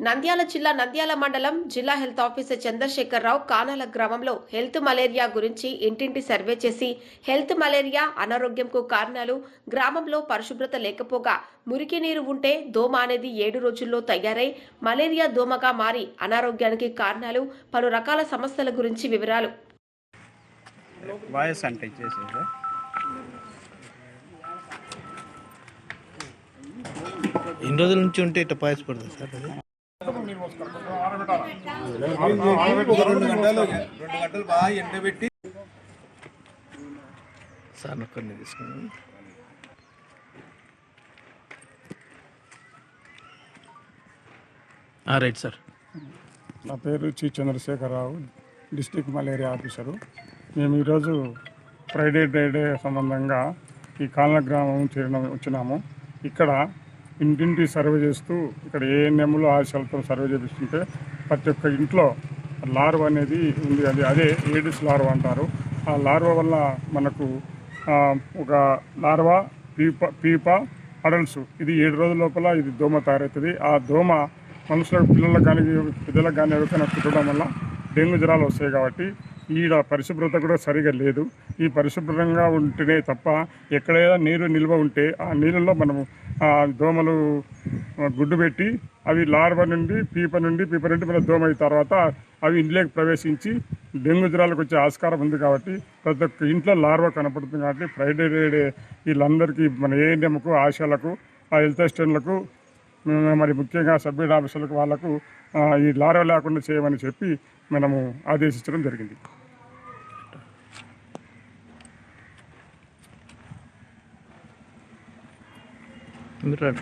నంద్యాల జిల్లా నంద్యాల మండలం జిల్లా హెల్త్ ఆఫీసర్ చంద్రశేఖర్ రావు కానాల గ్రామంలో హెల్త్ మలేరియా గురించి ఇంటింటి సర్వే చేసి హెల్త్ మలేరియా అనారోగ్యంకు కారణాలు గ్రామంలో పరిశుభ్రత లేకపోగా మురికి నీరు ఉంటే దోమ అనేది ఏడు రోజుల్లో తయారై మలేరియా దోమగా మారి అనారోగ్యానికి కారణాలు పలు రకాల సమస్యల గురించి వివరాలు. వాయిస్ అంటే చేసేది? ఎన్ని రోజుల నుంచి ఉంటే ఇట్లా పాయస పడుతుంది సార్ రెండు గంటలు రెండు గంటలు బాగా ఎండబెట్టి సార్ రైట్ సార్. నా పేరు చి చంద్రశేఖరరావు డిస్టిక్ మలేరియా ఆఫీసరు. మేము ఈరోజు ఫ్రైడే డే సంబంధంగా ఈ కాలన గ్రామం చేరిన వచ్చినాము. ఇక్కడ ఇంటింటి సర్వే చేస్తూ ఇక్కడ ఏఎన్ఎంలు ఆశలతో సర్వే చేపిస్తుంటే ప్రతి ఒక్క ఇంట్లో లార్వ్ అనేది ఉంది. అది అదే ఏడిస్ లార్వ్ అంటారు. ఆ లార్వ వల్ల మనకు ఒక లార్వా పీప పీప అడల్ట్స్ ఇది ఏడు రోజుల లోపల ఇది దోమ తయారవుతుంది. ఆ దోమ మనుషులకు పిల్లలకు కానీ పెద్దలకు కానీ ఎవరికైనా కుట్టడం వల్ల డెంగ్యూ జ్వరాలు వస్తాయి కాబట్టి ఈడ పరిశుభ్రత కూడా సరిగా లేదు. ఈ పరిశుభ్రంగా ఉంటేనే తప్ప ఎక్కడైనా నీరు నిల్వ ఉంటే ఆ నీళ్ళలో మనము దోమలు గుడ్డు పెట్టి అవి లార్వ నుండి పీప నుండి పీప నుండి మన దోమ అయిన తర్వాత అవి ఇంట్లోకి ప్రవేశించి డెంగ్యూ జ్వరాలకు వచ్చే ఆస్కారం ఉంది కాబట్టి ప్రతి ఒక్క ఇంట్లో లార్వ కనపడుతుంది కాబట్టి ఫ్రైడే డే వీళ్ళందరికీ మన ఏఎన్ఎంకు ఆశాలకు ఆ హెల్త్ అసిస్టెంట్లకు మరి ముఖ్యంగా సభ్యుల ఆఫీసులకు వాళ్ళకు ఈ లారవ లేకుండా చేయమని చెప్పి మనము ఆదేశించడం జరిగింది. मित्र